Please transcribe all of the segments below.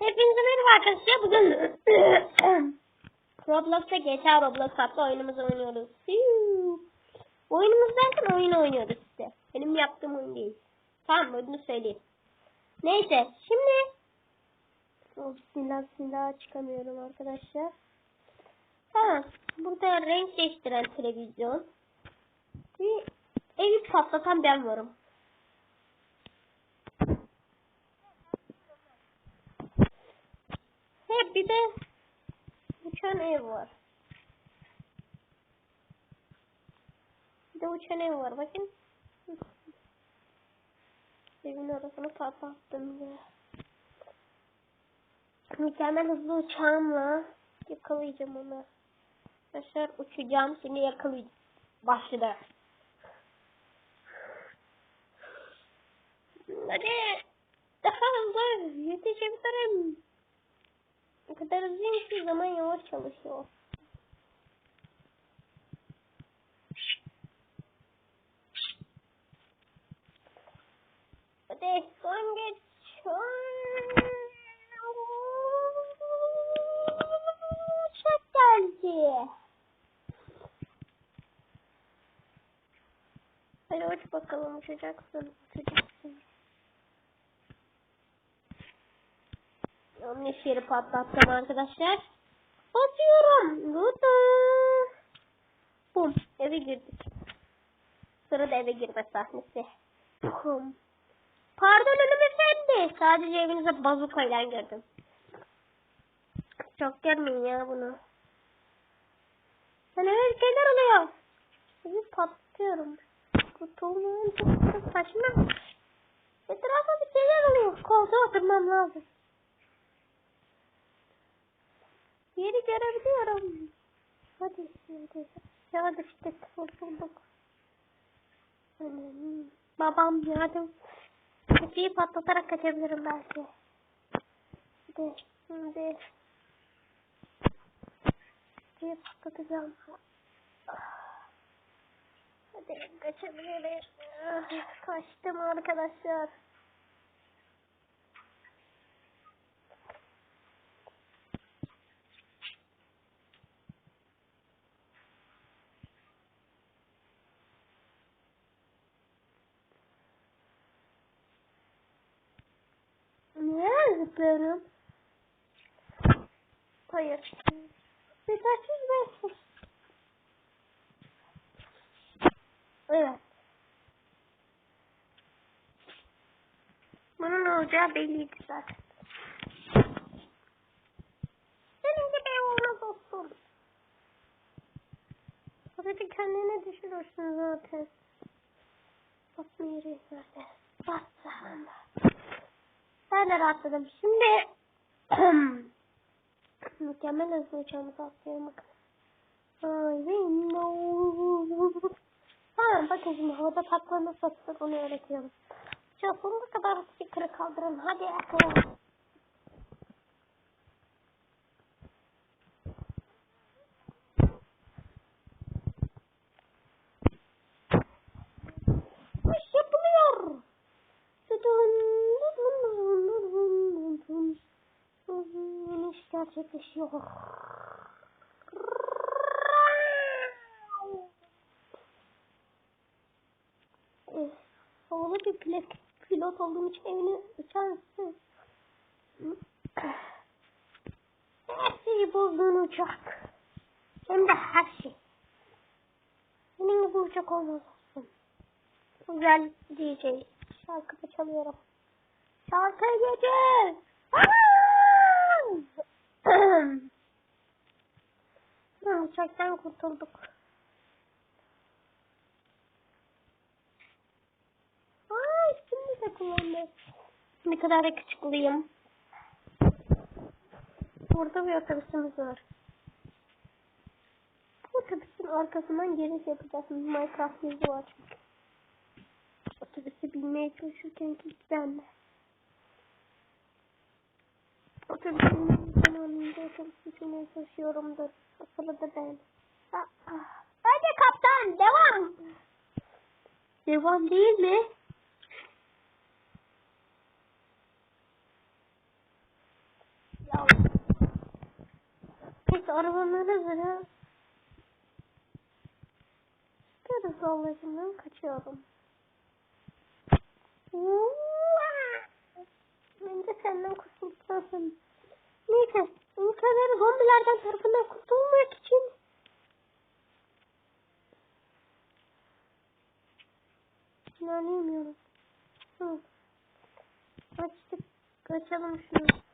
Hepinize merhaba arkadaşlar. Bugün Roblox'ta GTA Roblox adlı oyunumuzu oynuyoruz. Oyunumuz derken oyun oynuyoruz işte. Benim yaptığım oyun değil. Tamam mı? Bunu söyleyeyim. Neyse şimdi oh, bismillah bismillah çıkamıyorum arkadaşlar. Tamam. Burada renk değiştiren televizyon. Bir evi patlatan ben varım. He bir de uçan ev var. Bir de uçan ev var bakın. Evin arasını patlattım ya. Mükemmel hızlı uçağımla yakalayacağım onu. Arkadaşlar uçacağım şimdi yakalayacağım. Başladı. Hadi. Daha hızlı kadar hızlıyım ki zaman yavaş çalışıyor. Hadi son geç. Çok geldi. Hadi uç bakalım uçacaksın. Uçacaksın. Yanlış yeri patlattım arkadaşlar. Basıyorum. Lutu. Bum. Eve girdik. Sırada eve girme sahnesi. Bum. Pardon hanımefendi. Sadece evinize bazukayla girdim. Çok görmeyin ya bunu. Ben eve şeyler oluyor. Evi patlatıyorum. Kutumun çok saçma. Etrafa bir şeyler oluyor. Koltuğa oturmam lazım. Yeri görebiliyorum. Hadi hadi. Ya işte kurtulduk. Annem, babam yardım. Kapıyı patlatarak kaçabilirim belki. Hadi şimdi. Kapıyı patlatacağım. Hadi kaçabilirim. Kaçtım arkadaşlar. Niye zıplıyorum? Hayır. Yetersiz versin. Evet. Bunun olacağı belliydi zaten. Senin gibi olmaz olsun. Hadi kendine düşürürsün zaten. Basma yeri zaten. Bas zaten. Ben de rahatladım. Şimdi mükemmel hızlı uçağımızı atlayalım bakalım. Ha bakın şimdi havada takla nasıl atılır onu öğretiyorum. Sonuna kadar sticker'ı kaldırın. Hadi bakalım. Gerçekleşiyor. Eh, Havalı bir pilot, pilot olduğum için evini uçar mısın? Her şeyi bozduğun uçak. Hem de her şey. Senin gibi uçak olmaz olsun. Güzel DJ. Şarkı da çalıyorum. Şarkı gece. Ha, Uçaktan kurtulduk. Ay şimdi de kullandım. Ne kadar da küçüklüyüm. Burada bir otobüsümüz var. Bu otobüsün arkasından giriş yapacağız. Minecraft yüzü var. Otobüsü binmeye çalışırken ki ben de. Otobüsün zamanında otobüsü binmeye çalışıyorumdur. O sırada ben. Hadi kaptan devam. Devam değil mi? Neyse arabanın hızını süper hızlı olmasından kaçıyorum. Ben de senden kurtulmak Neyse, insanları zombilerden tarafından kurtulmak için İnanamıyorum. Hı. Açtık. Açalım şunu.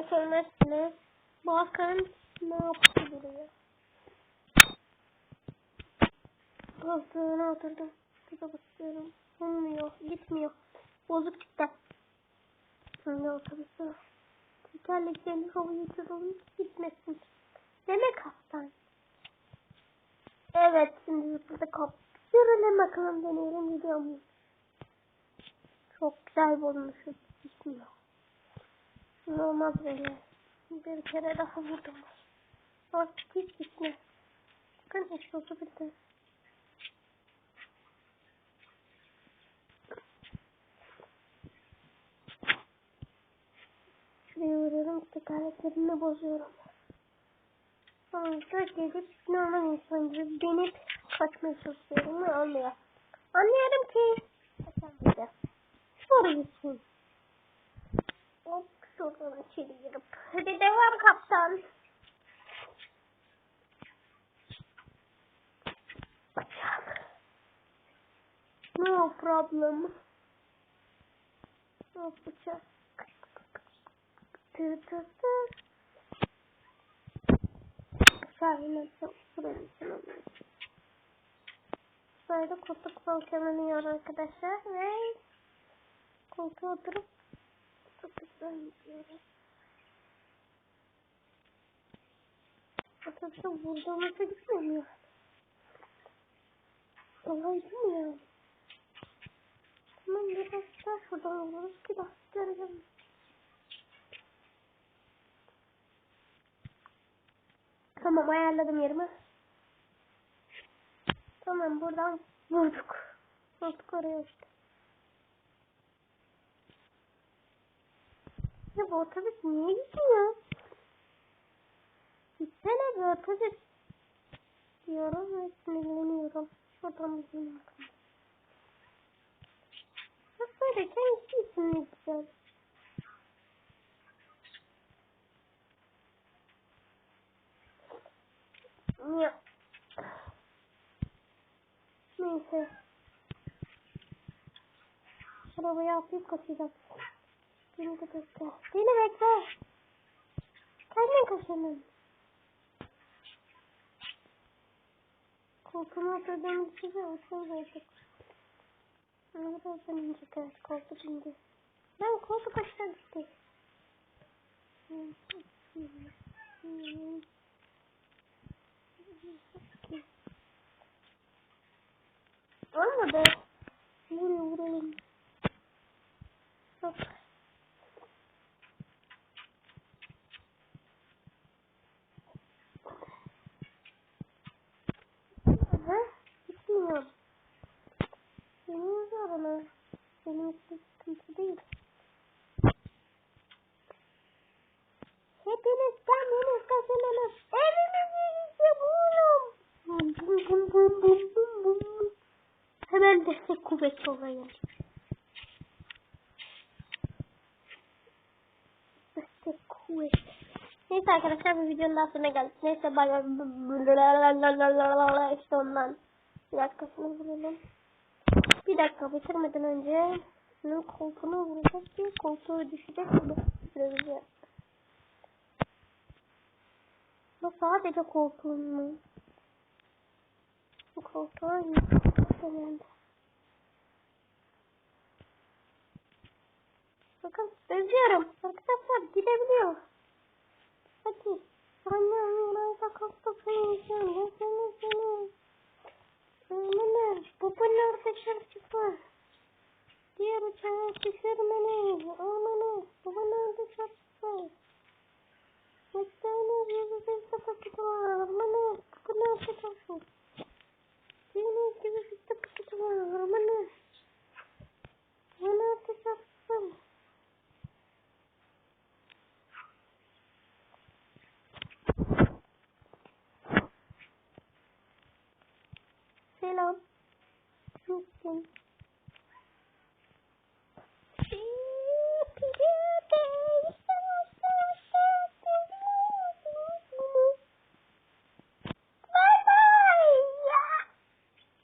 Demek ölmezsiniz. Bakın ne yaptı buraya. Koltuğuna oturdum. Şurada basıyorum. Olmuyor. Gitmiyor. Bozuk çıktı. Şimdi otobüsü. Tekerleklerini havaya uçuralım. Gitmesin. Demek hastane. Evet şimdi burada kap. Yürüle bakalım deneyelim gidiyor? Çok güzel bulmuşum. Gitmiyor. Ne olmaz böyle. Bir kere daha vurdum. Artık hiç gitme. Bakın hiç bozuldu. Şuraya vuruyorum. Tekerleklerini bozuyorum. Sonra gelip normal insan gibi denip kaçmaya çalışıyorum ve olmuyor. Anlıyorum ki kaçamayacağım. Soru gitsin. Hop şuradan içeri girip. Hadi devam kaptan. No problem. No bıçak. Tı tı tı. Şahane çok sürüyorsun. Böyle koltuk balkonlanıyor arkadaşlar ve koltuğa oturup Otobüse vurduğumuzda gitmiyor. Olay değil mi yani? Tamam biraz daha şuradan vururuz ki daha göreceğim. Tamam ayarladım yerimi. Tamam buradan vurduk. Vurduk oraya işte. Ya bu otobüs niye gidiyor? Gitsene bir otobüs. Diyorum ve sinirleniyorum. Şuradan bizim arkamda. Bak böyle kendisi ne güzel. Ya. Neyse. Arabaya atlayıp kaçacağım. De bekle. Beni bekle. Kendin kaçalım. Koltuğuma size olsun verdik. Ne birazdan inecek koltuk indi. Ben koltuk aşağı düştü. Olmadı. Buraya vuralım. Hop. Aha, gitmiyor. Benim zoruna. Benim için sıkıntı değil. Hepiniz kendiniz kazanınız. Evimize gideceğim oğlum. Bum bum bum bum bum bum bum. Hemen destek kuvvetli. Destek kuvvet. Neyse arkadaşlar bu videonun daha sonuna geldik. Neyse bay bay. İşte ondan. Bir dakikasını vuralım. Bir dakika bitirmeden önce şunun koltuğuna vuracağız ki koltuğu düşecek gibi sürece. Bu sadece koltuğun mu? Bu koltuğa yükseldi. Bakın özlüyorum. Arkadaşlar gidebiliyor. Hadi. Anne anne kalktı seni seni seni seni. Aman babanın dışarı çıkma. Diğer uçağa düşürmeni. Mm -hmm.